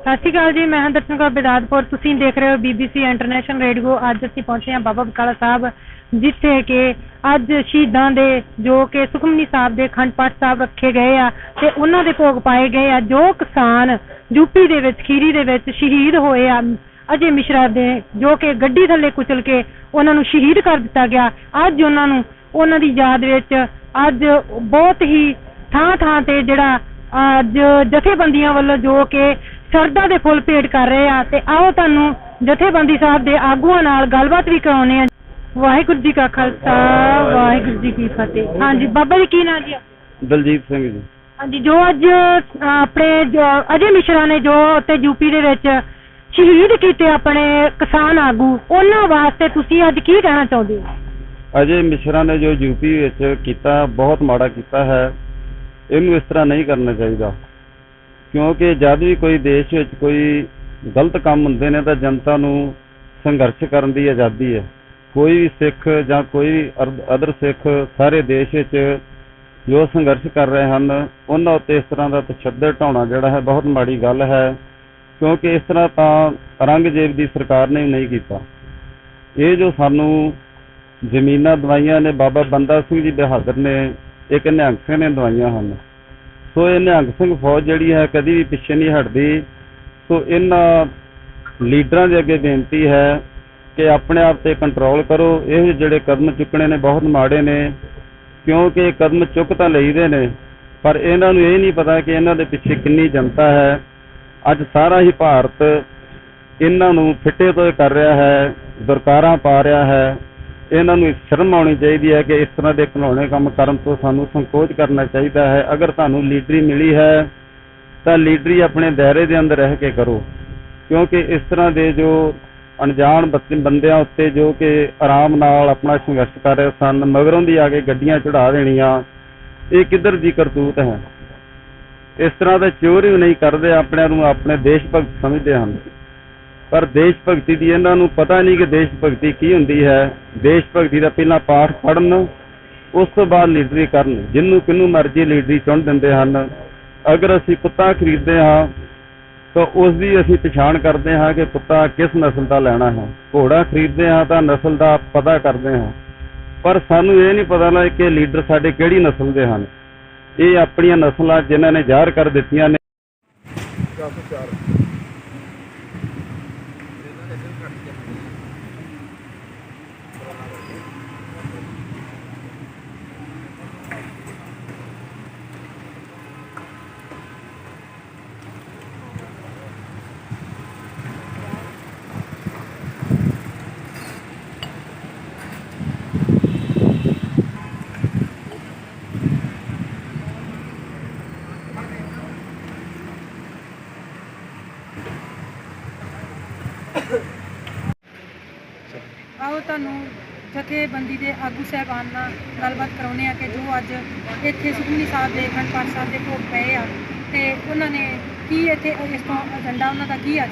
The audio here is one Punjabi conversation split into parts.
ਸਤਿ ਸ਼੍ਰੀ ਅਕਾਲ ਜੀ, ਮੈਂ ਹਾਂ ਦਰਸ਼ਨ ਕੌਰ ਬਿਦਾਦਪੁਰ ਤੁਸੀਂ ਦੇਖ ਰਹੇ ਹੋ ਬੀਬੀਸੀ ਇੰਟਰਨੈਸ਼ਨਲ ਰੇਡੀਓ ਅੱਜ ਅਸੀਂ ਪਹੁੰਚੇ ਹਾਂ ਬਾਬਾ ਬਕਾਲਾ ਸਾਹਿਬ, ਜਿੱਥੇ ਕਿ ਅੱਜ ਸ਼ਹੀਦਾਂ ਦੇ, ਜੋ ਕਿ ਸੁਖਮਨੀ ਸਾਹਿਬ ਦੇ ਖੰਡ ਪਾਠ ਸਾਹਿਬ ਰੱਖੇ ਗਏ ਆ ਤੇ ਉਹਨਾਂ ਦੇ ਭੋਗ ਪਾਏ ਗਏ ਆ। ਜੋ ਕਿਸਾਨ ਯੂਪੀ ਦੇ ਵਿੱਚ, ਖੀਰੀ ਦੇ ਵਿੱਚ ਸ਼ਹੀਦ ਹੋਏ ਆ, ਅਜੇ ਮਿਸ਼ਰਾ ਦੇ, ਜੋ ਕਿ ਗੱਡੀ ਥੱਲੇ ਕੁਚਲ ਕੇ ਉਹਨਾਂ ਨੂੰ ਸ਼ਹੀਦ ਕਰ ਦਿੱਤਾ ਗਿਆ। ਅੱਜ ਉਹਨਾਂ ਨੂੰ, ਉਹਨਾਂ ਦੀ ਯਾਦ ਵਿੱਚ ਅੱਜ ਬਹੁਤ ਹੀ ਥਾਂ ਥਾਂ ਤੇ ਜਿਹੜਾ ਅੱਜ ਜਥੇਬੰਦੀਆਂ ਵੱਲੋਂ ਜੋ ਕਿ ਸਰਦਾ ਦੇ ਫੁੱਲ ਭੇਟ ਕਰ ਰਹੇ ਆ ਤੇ ਆਓ ਤੁਹਾਨੂੰ ਜਥੇਬੰਦੀ ਸਾਹਿਬ ਦੇ ਆਗੂਆਂ ਨਾਲ ਗੱਲਬਾਤ ਵੀ ਕਰਾਉਣੇ ਆ। ਵਾਹਿਗੁਰੂ ਜੀ ਕਾ ਖਾਲਸਾ ਵਾਹਿਗੁਰੂ ਜੀ ਕੀ ਫਤਿਹ। ਹਾਂਜੀ ਬਾਬਾ ਜੀ ਕੀ ਨਾਂ ਜੀ ਦਲਜੀਤ ਸਿੰਘ ਜੀ। ਹਾਂਜੀ ਜੋ ਅੱਜ ਆਪਣੇ ਅਜੇ ਮਿਸ਼ਰਾ ਨੇ ਜੋ ਤੇ ਯੂਪੀ ਦੇ ਵਿੱਚ ਸ਼ਹੀਦ ਕੀਤੇ ਆਪਣੇ ਕਿਸਾਨ ਆਗੂ ਉਹਨਾਂ ਵਾਸਤੇ ਤੁਸੀਂ ਅੱਜ ਕੀ ਕਹਿਣਾ ਚਾਹੁੰਦੇ ਹੋ? ਅਜੇ ਮਿਸ਼ਰਾ ਨੇ ਜੋ ਯੂਪੀ ਵਿੱਚ ਕੀਤਾ ਬਹੁਤ ਮਾੜਾ ਕੀਤਾ ਹੈ ਇਹਨੂੰ ਇਸ ਤਰ੍ਹਾਂ ਨਹੀਂ ਕਰਨਾ ਚਾਹੀਦਾ। ਕਿਉਂਕਿ ਜਦ ਵੀ ਕੋਈ ਦੇਸ਼ ਵਿੱਚ ਕੋਈ ਗਲਤ ਕੰਮ ਹੁੰਦੇ ਨੇ ਤਾਂ ਜਨਤਾ ਨੂੰ ਸੰਘਰਸ਼ ਕਰਨ ਦੀ ਆਜ਼ਾਦੀ ਹੈ। ਕੋਈ ਵੀ ਸਿੱਖ ਜਾਂ ਕੋਈ ਅਦਰ ਸਿੱਖ ਸਾਰੇ ਦੇਸ਼ ਵਿੱਚ ਜੋ ਸੰਘਰਸ਼ ਕਰ ਰਹੇ ਹਨ, ਉਹਨਾਂ ਉੱਤੇ ਇਸ ਤਰ੍ਹਾਂ ਦਾ ਤਸ਼ੱਦਦ ਢਾਉਣਾ ਜਿਹੜਾ ਹੈ ਬਹੁਤ ਮਾੜੀ ਗੱਲ ਹੈ। ਕਿਉਂਕਿ ਇਸ ਤਰ੍ਹਾਂ ਤਾਂ ਔਰੰਗਜ਼ੇਬ ਦੀ ਸਰਕਾਰ ਨੇ ਨਹੀਂ ਕੀਤਾ। ਇਹ ਜੋ ਸਾਨੂੰ ਜ਼ਮੀਨਾਂ ਦਵਾਈਆਂ ਨੇ, ਬਾਬਾ ਬੰਦਾ ਸਿੰਘ ਜੀ ਬਹਾਦਰ ਨੇ ਇੱਕ ਨਿਹੰਗ ਸਿੰਘ ਨੇ ਦਵਾਈਆਂ ਹਨ। ਸੋ ਇਹ ਨਿਹੰਗ ਸਿੰਘ ਫੌਜ ਜਿਹੜੀ ਹੈ ਕਦੀ ਵੀ ਪਿੱਛੇ ਨਹੀਂ ਹਟਦੀ। ਸੋ ਇਹਨਾਂ ਲੀਡਰਾਂ ਦੇ ਅੱਗੇ ਬੇਨਤੀ ਹੈ ਕਿ ਆਪਣੇ ਆਪ ਤੇ ਕੰਟਰੋਲ ਕਰੋ। ਇਹ ਜਿਹੜੇ ਕਦਮ ਚੁੱਕਣੇ ਨੇ ਬਹੁਤ ਮਾੜੇ ਨੇ, ਕਿਉਂਕਿ ਇਹ ਕਦਮ ਚੁੱਕ ਤਾਂ ਲਈਦੇ ਨੇ, ਪਰ ਇਹਨਾਂ ਨੂੰ ਇਹ ਨਹੀਂ ਪਤਾ ਕਿ ਇਹਨਾਂ ਦੇ ਪਿੱਛੇ ਕਿੰਨੀ ਜਨਤਾ ਹੈ। ਅੱਜ ਸਾਰਾ ਹੀ ਭਾਰਤ ਇਹਨਾਂ ਨੂੰ ਫਿੱਟੇ ਤੋਂ ਕਰ ਰਿਹਾ ਹੈ, ਦਰਕਾਰਾਂ ਪਾ ਰਿਹਾ ਹੈ। ਇਹਨਾਂ ਨੂੰ ਸ਼ਰਮ ਆਉਣੀ ਚਾਹੀਦੀ ਹੈ ਕਿ ਇਸ ਤਰ੍ਹਾਂ ਦੇ ਘਿਨੌਣੇ ਕੰਮ ਕਰਨ ਤੋਂ ਸਾਨੂੰ ਸੰਕੋਚ ਕਰਨਾ ਚਾਹੀਦਾ ਹੈ। ਅਗਰ ਤੁਹਾਨੂੰ ਲੀਡਰੀ ਮਿਲੀ ਹੈ, ਤਾਂ ਲੀਡਰੀ ਆਪਣੇ ਦਾਇਰੇ ਦੇ ਅੰਦਰ ਰਹਿ ਕੇ ਕਰੋ। ਕਿਉਂਕਿ ਇਸ ਤਰ੍ਹਾਂ ਦੇ ਜੋ ਅਣਜਾਣ ਬੱਚੇ ਬੰਦਿਆਂ ਉੱਤੇ ਜੋ ਕਿ ਆਰਾਮ ਨਾਲ ਆਪਣਾ ਸੰਘਰਸ਼ ਕਰ ਰਹੇ ਸਨ, ਮਗਰੋਂ ਦੀ ਆ ਕੇ ਗੱਡੀਆਂ ਚੜਾ ਦੇਣੀਆਂ, ਇਹ ਕਿੱਧਰ ਦੀ ਕਰਤੂਤ ਹੈ? ਇਸ ਤਰ੍ਹਾਂ ਦਾ ਚੋਰ ਹੀ ਨਹੀਂ ਕਰਦੇ ਆਪਣੇ ਨੂੰ ਆਪਣੇ ਦੇਸ਼ ਭਗਤ ਸਮਝਦੇ ਹਨ। ਪਰ ਦੇਸ਼ ਭਗਤੀ ਦੀ ਇਹਨਾਂ ਨੂੰ ਪਤਾ ਨਹੀਂ ਕਿ ਦੇਸ਼ ਭਗਤੀ ਕੀ ਹੁੰਦੀ ਹੈ। ਦੇਸ਼ ਭਗਤੀ ਦਾ ਪਹਿਲਾਂ ਪਾਠ ਪੜ੍ਹਨ, ਉਸ ਤੋਂ ਬਾਅਦ ਲੀਡਰੀ ਕਰਨ ਜਿੰਨੂੰ ਕਿੰਨੂੰ ਮਰਜ਼ੀ ਲੀਡਰੀ ਚੁਣ ਦਿੰਦੇ ਹਨ। ਅਗਰ ਅਸੀਂ ਕੁੱਤਾ ਖਰੀਦਦੇ ਹਾਂ, ਤਾਂ ਉਸ ਦੀ ਅਸੀਂ ਪਛਾਣ ਕਰਦੇ ਹਾਂ ਕਿ ਕੁੱਤਾ ਕਿਸ ਨਸਲ ਦਾ ਲੈਣਾ ਹੈ। ਘੋੜਾ ਖਰੀਦਦੇ ਹਾਂ ਤਾਂ ਨਸਲ ਦਾ ਪਤਾ ਕਰਦੇ ਹਾਂ। ਪਰ ਸਾਨੂੰ ਇਹ ਨਹੀਂ ਪਤਾ ਲੱਗ ਕਿ ਲੀਡਰ ਸਾਡੇ ਕਿਹੜੀ ਨਸਲ ਦੇ ਹਨ। ਇਹ ਆਪਣੀਆਂ ਨਸਲਾਂ ਜਿਨ੍ਹਾਂ ਨੇ ਜ਼ਾਹਰ ਕਰ ਦਿੱਤੀਆਂ ਨੇ। ਆਓ ਤੁਹਾਨੂੰ ਜਥੇਬੰਦੀ ਦੇ ਆਗੂ ਸਾਹਿਬਾਨ ਨਾਲ ਗੱਲਬਾਤ ਕਰਾਉਣੇ ਆ ਕਿ ਜੋ ਅੱਜ ਇੱਥੇ ਸੁਖਮਨੀ ਸਾਹਿਬ ਦੇ ਅਖੰਡ ਪਾਠ ਸਾਹਿਬ ਦੇ ਭੋਗ ਪਏ ਆ ਤੇ ਉਹਨਾਂ ਨੇ ਕੀ ਇੱਥੇ ਇਸ ਤੋਂ ਏਜੰਡਾ ਉਹਨਾਂ ਦਾ ਕੀ ਅੱਜ?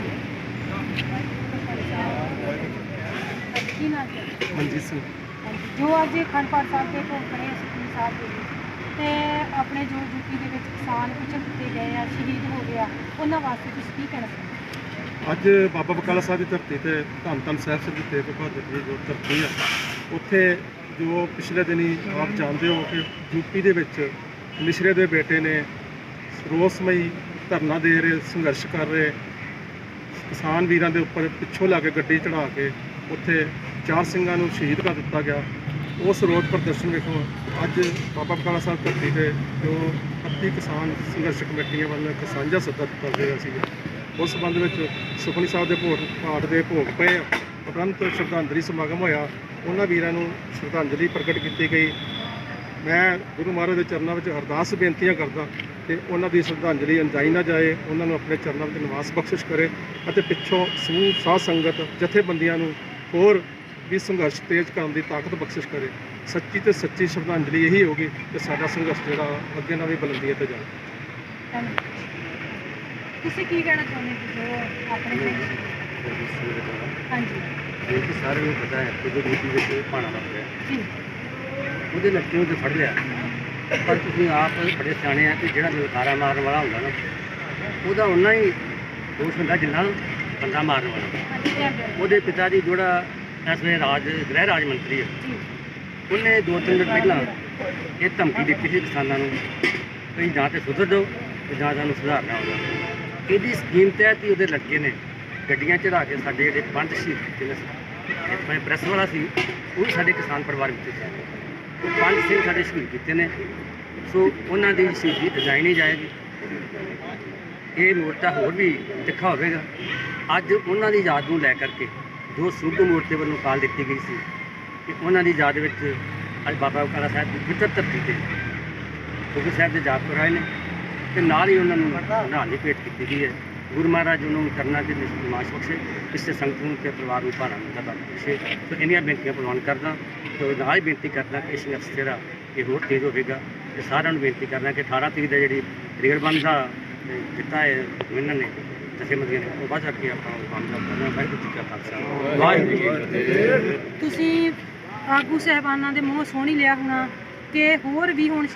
ਕੀ ਨਾ ਮਨਜੀਤ ਸਿੰਘ। ਜੋ ਅੱਜ ਅਖੰਡ ਪਾਠ ਸਾਹਿਬ ਦੇ ਭੋਗ ਪਏ ਆ ਸੁਖਮਨੀ ਸਾਹਿਬ ਦੇ ਤੇ ਆਪਣੇ ਜੋ ਯੂਪੀ ਦੇ ਵਿੱਚ ਕਿਸਾਨ ਕੁਚਲ ਦਿੱਤੇ ਗਏ ਆ ਸ਼ਹੀਦ ਹੋ ਗਿਆ ਉਹਨਾਂ ਵਾਸਤੇ ਤੁਸੀਂ ਕੀ ਕਹਿਣਾ ਅੱਜ ਬਾਬਾ ਬਕਾਲਾ ਸਾਹਿਬ ਦੀ ਧਰਤੀ ਤੇ ਧੰਨ ਧੰਨ ਸਾਹਿਬ ਸਿੰਘ ਜੀ ਤੇਗ ਬਹਾਦਰ ਜੀ ਜੋ ਧਰਤੀ ਆ, ਉੱਥੇ ਜੋ ਪਿਛਲੇ ਦਿਨੀ ਆਪ ਜਾਣਦੇ ਹੋ ਕਿ ਯੂਪੀ ਦੇ ਵਿੱਚ ਮਿਸ਼ਰੇ ਦੇ ਬੇਟੇ ਨੇ ਰੋਸਮਈ ਧਰਨਾ ਦੇ ਰਹੇ, ਸੰਘਰਸ਼ ਕਰ ਰਹੇ, ਕਿਸਾਨ ਵੀਰਾਂ ਦੇ ਉੱਪਰ ਪਿੱਛੋਂ ਲਾ ਕੇ ਗੱਡੀ ਚੜਾ ਕੇ ਉੱਥੇ ਚਾਰ ਸਿੰਘਾਂ ਨੂੰ ਸ਼ਹੀਦ ਕਰ ਦਿੱਤਾ ਗਿਆ। ਉਸ ਰੋਡ ਪ੍ਰਦਰਸ਼ਨ ਵੇਖੋ, ਅੱਜ ਬਾਬਾ ਬਕਾਲਾ ਸਾਹਿਬ ਧਰਤੀ ਤੇ ਜੋ 31 ਕਿਸਾਨ ਸੰਘਰਸ਼ ਕਮੇਟੀਆਂ ਵੱਲੋਂ ਇੱਕ ਸਾਂਝਾ ਸੱਦਾ ਦਿੱਤਾ ਗਿਆ ਸੀ ਉਸ ਸੰਬੰਧ ਵਿੱਚ ਸੁਖਮਨੀ ਸਾਹਿਬ ਦੇ ਭੋਗ, ਪਾਠ ਦੇ ਭੋਗ ਪਏ ਆ। ਉਪਰੰਤ ਸ਼ਰਧਾਂਜਲੀ ਸਮਾਗਮ ਹੋਇਆ। ਉਹਨਾਂ ਵੀਰਾਂ ਨੂੰ ਸ਼ਰਧਾਂਜਲੀ ਪ੍ਰਗਟ ਕੀਤੀ ਗਈ। ਮੈਂ ਗੁਰੂ ਮਹਾਰਾਜ ਦੇ ਚਰਨਾਂ ਵਿੱਚ ਅਰਦਾਸ ਬੇਨਤੀਆਂ ਕਰਦਾ ਕਿ ਉਹਨਾਂ ਦੀ ਸ਼ਰਧਾਂਜਲੀ ਅੰਜਾਈ ਨਾ ਜਾਏ, ਉਹਨਾਂ ਨੂੰ ਆਪਣੇ ਚਰਨਾਂ ਵਿੱਚ ਨਿਵਾਸ ਬਖਸ਼ਿਸ਼ ਕਰੇ ਅਤੇ ਪਿੱਛੋਂ ਸਮੂਹ, ਸਾਧ ਸੰਗਤ, ਜਥੇਬੰਦੀਆਂ ਨੂੰ ਹੋਰ ਵੀ ਸੰਘਰਸ਼ ਤੇਜ਼ ਕਰਨ ਦੀ ਤਾਕਤ ਬਖਸ਼ਿਸ਼ ਕਰੇ। ਸੱਚੀ ਤੇ ਸੱਚੀ ਸ਼ਰਧਾਂਜਲੀ ਇਹੀ ਹੋਗੀ ਕਿ ਸਾਡਾ ਸੰਘਰਸ਼ ਜਿਹੜਾ ਅੱਗੇ ਨਾਲ ਵੀ ਬੁਲੰਦੀਆਂ ਤੇ ਜਾਵੇ। ਤੁਸੀਂ ਕੀ ਕਹਿਣਾ ਚਾਹੁੰਦੇ ਜੀ ਜੋ ਆਪਣੇ ਹਾਂਜੀ। ਇਹ ਤਾਂ ਸਾਰਿਆਂ ਨੂੰ ਪਤਾ ਹੈ ਕਿ ਜਦੋਂ ਡਿਊਟੀ ਵਿੱਚ ਪਾਣਾ ਲੱਗ ਗਿਆ। ਜੀ। ਉਹਦੇ ਨੱਕੇ ਨੂੰ ਤੇ ਫੜ ਲਿਆ। ਪਰ ਤੁਸੀਂ ਆਪ ਬੜੇ ਸਿਆਣੇ ਆ ਕਿ ਜਿਹੜਾ ਲਲਕਾਰਾ ਮਾਰਨ ਵਾਲਾ ਹੁੰਦਾ ਨਾ ਉਹਦਾ ਉਨਾ ਹੀ ਦੋਸ਼ ਹੁੰਦਾ ਜਿੰਨਾ ਬੰਦਾ ਮਾਰਨ ਵਾਲਾ। ਉਹਦੇ ਪਿਤਾ ਦੀ ਜਿਹੜਾ ਇਸ ਵੇਲੇ ਰਾਜ ਗ੍ਰਹਿ ਰਾਜ ਮੰਤਰੀ ਹੈ ਉਹਨੇ ਦੋ ਤਿੰਨ ਦਿਨ ਪਹਿਲਾਂ ਇਹ ਧਮਕੀ ਦਿੱਤੀ ਸੀ ਕਿਸਾਨਾਂ ਨੂੰ ਵੀ ਜਾਂ ਤੇ ਸੁਧਰ ਜਾਓ ਤੇ ਜਾਂ ਸਾਨੂੰ ਸੁਧਾਰਨਾ ਹੋਗਾ ਇਹਦੀ ਸਕੀਮ ਤਹਿਤ ਹੀ ਉਹਦੇ ਲੜਕੇ ਨੇ ਗੱਡੀਆਂ ਚੜਾ ਕੇ ਸਾਡੇ ਜਿਹੜੇ ਪੰਜ ਸ਼ਹੀਦ ਕੀਤੇ ਨੇ ਇੱਕ ਪ੍ਰੈਸ ਵਾਲਾ ਸੀ, ਉਹ ਵੀ ਸਾਡੇ ਕਿਸਾਨ ਪਰਿਵਾਰ ਵਿੱਚ ਸੀ। ਉਹ ਪੰਜ ਸਿੰਘ ਸਾਡੇ ਸ਼ਹੀਦ ਕੀਤੇ ਨੇ, ਸੋ ਉਹਨਾਂ ਦੀ ਸ਼ਹੀਦੀ ਅਜਾਈ ਨਹੀਂ ਜਾਏਗੀ। ਇਹ ਮੋਰਚਾ ਹੋਰ ਵੀ ਤਿੱਖਾ ਹੋਵੇਗਾ। ਅੱਜ ਉਹਨਾਂ ਦੀ ਯਾਦ ਨੂੰ ਲੈ ਕਰਕੇ ਜੋ ਸੁੱਧ ਮੋਰਚੇ ਵੱਲੋਂ ਕਾਲ ਦਿੱਤੀ ਗਈ ਸੀ ਕਿ ਉਹਨਾਂ ਦੀ ਯਾਦ ਵਿੱਚ ਅੱਜ ਬਾਬਾ ਬਕਾਲਾ ਸਾਹਿਬ ਦੀ ਪਵਿੱਤਰ ਧਰਤੀ ਤੇ ਗੁਰੂ ਸਾਹਿਬ ਦੇ ਜਾਪ ਕਰਾਏ ਨੇ। ਤੇ ਨਾਲ ਹੀ ਉਹਨਾਂ ਨੂੰ ਨਿਹਾਲ ਦੀ ਭੇਟ ਕੀਤੀ ਗਈ ਹੈ। ਗੁਰੂ ਮਹਾਰਾਜ ਉਹਨਾਂ ਨੂੰ ਕਰਨਾ ਕਿ ਨਿਸ਼ਮਾਸ਼ ਬਖਸ਼ੇ ਕਿਸੇ ਸੰਗਤ ਨੂੰ ਤੇ ਪਰਿਵਾਰ ਨੂੰ ਭਾਰਾ ਨੂੰ ਦਾ ਬਖਸ਼ੇ। ਤੇ ਇੰਨੀਆਂ ਬੇਨਤੀਆਂ ਪ੍ਰਵਾਨ ਕਰਦਾ, ਤੇ ਨਾਲ ਹੀ ਬੇਨਤੀ ਕਰਦਾ ਕਿ ਇਹ ਸੰਘਰਸ਼ ਜਿਹੜਾ ਇਹ ਹੋਰ ਤੇਜ਼ ਹੋਵੇਗਾ, ਤੇ ਸਾਰਿਆਂ ਨੂੰ ਬੇਨਤੀ ਕਰਦਾ ਕਿ 18 ਤਰੀਕ ਦਾ ਜਿਹੜੀ ਰੇਡ ਬੰਦ ਦਾ ਦਿੱਤਾ ਹੈ, ਇਹਨਾਂ ਨੇ, ਜਥੇਬੰਦੀਆਂ ਨੇ, ਉਹ ਬਾਅਦ ਕਰਕੇ ਆਪਾਂ ਉਹ ਕਰਨਾ। ਵਾਹਿਗੁਰੂ ਜੀ ਕਾ ਖਾਲਸਾ। ਵਾਹਿਗੁਰੂ ਜੀ ਤੁਸੀਂ ਆਗੂ ਸਹਿਬਾਨਾਂ ਦੇ ਮੂੰਹ ਸੋਹਣੀ ਲਿਆ ਹੋਣਾ ਕਿ ਹੋਰ ਵੀ ਹੁਣ